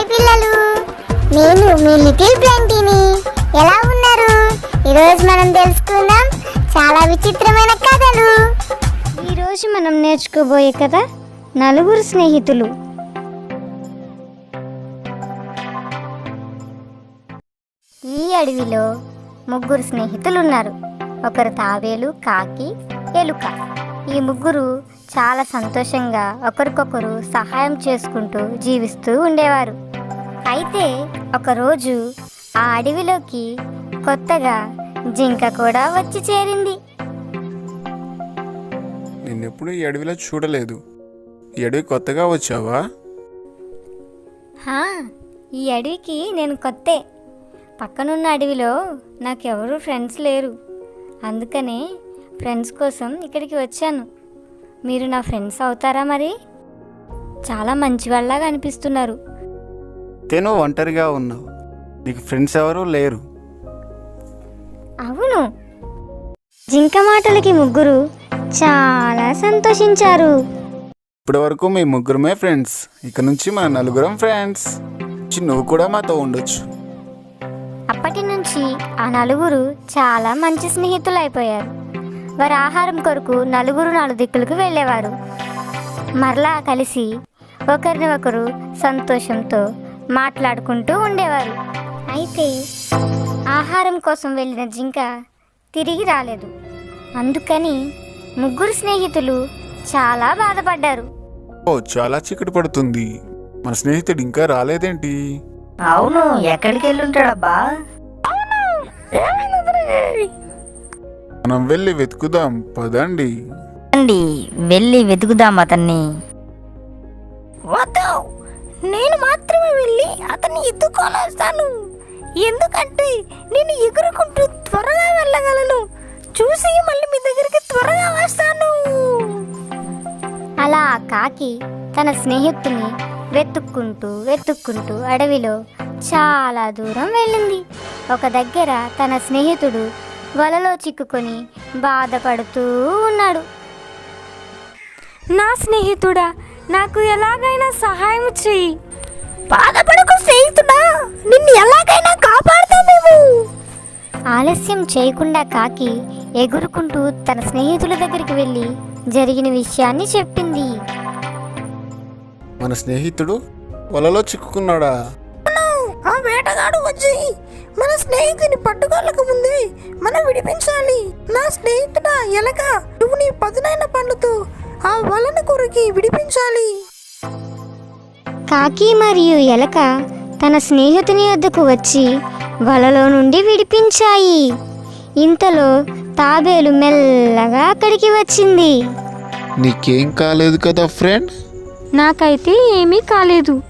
Hi పిల్లలు. నేను మీ little ప్లాంటీని ఎలా ఉన్నారు? ఈరోజు మనం తెలుసుకుందాం చాలా విచిత్రమైన కథలు. ఈరోజు మనం నేర్చుకోబోయే కథ నలుగురు స్నేహితులు. ఈ అడవిలో ముగ్గురు స్నేహితులు ఉన్నారు ఒకరు తాబేలు కాకి ఎలుక. ఈ ముగ్గురు చాలా సంతోషంగా ఒకరికొకరు సహాయం చేసుకుంటూ జీవిస్తూ ఉండేవారు. అయితే ఒకరోజు ఆ అడవిలోకి కొత్తగా జింక కూడా వచ్చి చేరింది. నిన్నెప్పుడు ఈ అడవిలో చూడలేదు. ఈ అడవి కొత్తగా వచ్చావా? హా, ఈ అడవికి నేను కొత్తే. పక్కనున్న అడవిలో నాకెవరు ఫ్రెండ్స్ లేరు. అందుకనే ఫ్రెండ్స్ కోసం ఇక్కడికి వచ్చాను. మీరు నా ఫ్రెండ్స్ అవుతారా మరి? చాలా మంచివాళ్ళగా అనిపిస్తున్నారు. తేను ఒంటరిగా ఉన్నావు. నీకు ఫ్రెండ్స్ ఎవరు లేరు. అవును. జింక మాటలకి ముగ్గురు చాలా సంతోషించారు. ఇప్పటి వరకు మీ ముగ్గురమే ఫ్రెండ్స్. ఇక నుంచి మన నలుగురం ఫ్రెండ్స్. నువ్వు కూడా మాతో ఉండొచ్చు. అప్పటి నుంచి ఆ నలుగురు చాలా మంచి స్నేహితులు అయిపోయారు వారి ఆహారం కొరకు నలుగురు నాలుగు దిక్కులకు వెళ్ళేవారు. మరలా కలిసి ఒకరిని ఒకరు సంతోషంతో మాట్లాడుకుంటూ ఉండేవారు. అయితే ఆహారం కోసం వెళ్ళిన జింక తిరిగి రాలేదు. అందుకని ముగ్గురు స్నేహితులు చాలా బాధపడ్డారు. ఓ చాలా చీకటి పడుతుంది. మన స్నేహితుడు ఇంకా రాలేదేంటి? అవును ఎక్కడికి వెళ్ళుంటాడబ్బా? మనం వెళ్ళి వెతుకుదాం పదండి. అండి వెళ్ళి వెతుకుదాం అతన్ని. వద్దు! వెళ్ళి అతన్ని ఎత్తుకోలేస్తాను. ఎందుకంటే నేను ఎగురుకుంటూ త్వరగా వెళ్ళగలను. చూసి మళ్ళీ మీ దగ్గరికి త్వరగా వస్తాను. అలా ఆ కాకి తన స్నేహితుని వెతుక్కుంటూ వెతుక్కుంటూ అడవిలో చాలా దూరం వెళ్ళింది. ఒక దగ్గర తన స్నేహితుడు వలలో చిక్కుకొని బాధపడుతూ ఉన్నాడు. నా స్నేహితుడా నాకు ఎలాగైనా సహాయం చెయ్యి. బాధపడకు స్నేహితుడా. నిన్ను ఎలాగైనా కాపాడుతాం మేము. ఆలస్యం చేయకుండా కాకి ఎగురుకుంటూ తన స్నేహితుల దగ్గరికి వెళ్ళి జరిగిన విషయాన్ని చెప్పింది. మన స్నేహితుడు వలలో చిక్కుకున్నాడా? ఆ వేటగాడు వచ్చి మన స్నేహితుని పట్టుకోలేక ముందే మనం విడిపించాలి. నా స్నేహితుడా ఎలక నువ్వు నీ పదునైన పండ్లతో ఆ వలను కొరికి విడిపించాలి. కాకి మరియు ఎలక తన స్నేహితుని వద్దకు వచ్చి వలలో నుండి విడిపించాయి. ఇంతలో తాబేలు మెల్లగా అక్కడికి వచ్చింది. నీకేం కాలేదు కదా ఫ్రెండ్? నాకైతే ఏమీ కాలేదు.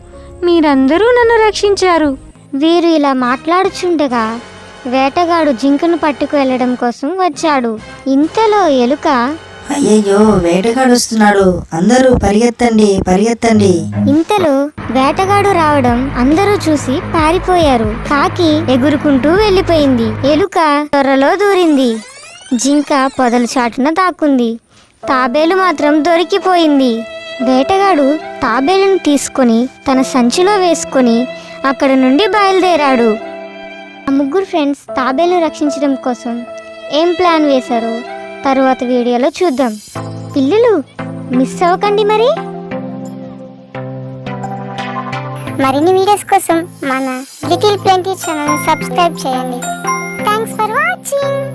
మీరందరూ నన్ను రక్షించారు. వీరు ఇలా మాట్లాడుచుండగా వేటగాడు జింకను పట్టుకు వెళ్ళడం కోసం వచ్చాడు. ఇంతలో ఎలుక అయ్యయ్యో వేటగాడు అందరూ పరిగెత్తండి పరిగెత్తండి. ఇంతలో వేటగాడు రావడం అందరూ చూసి పారిపోయారు. కాకి ఎగురుకుంటూ వెళ్ళిపోయింది. ఎలుక త్వరలో దూరింది. జింక పొదల చాటున దాక్కుంది. తాబేలు మాత్రం దొరికిపోయింది. వేటగాడు తాబేలును తీసుకొని తన సంచిలో వేసుకొని అక్కడ నుండి బయలుదేరాడు. ఆ ముగ్గురు ఫ్రెండ్స్ తాబేలును రక్షించడం కోసం ఏం ప్లాన్ వేశారు? తరువాత వీడియోలో చూద్దాం. పిల్లలు మిస్ అవ్వకండి మరి. మరిన్ని వీడియోస్ కోసం మన లిటిల్ ప్లెంటీ ఛానల్ సబ్స్క్రైబ్ చేయండి. Thanks for watching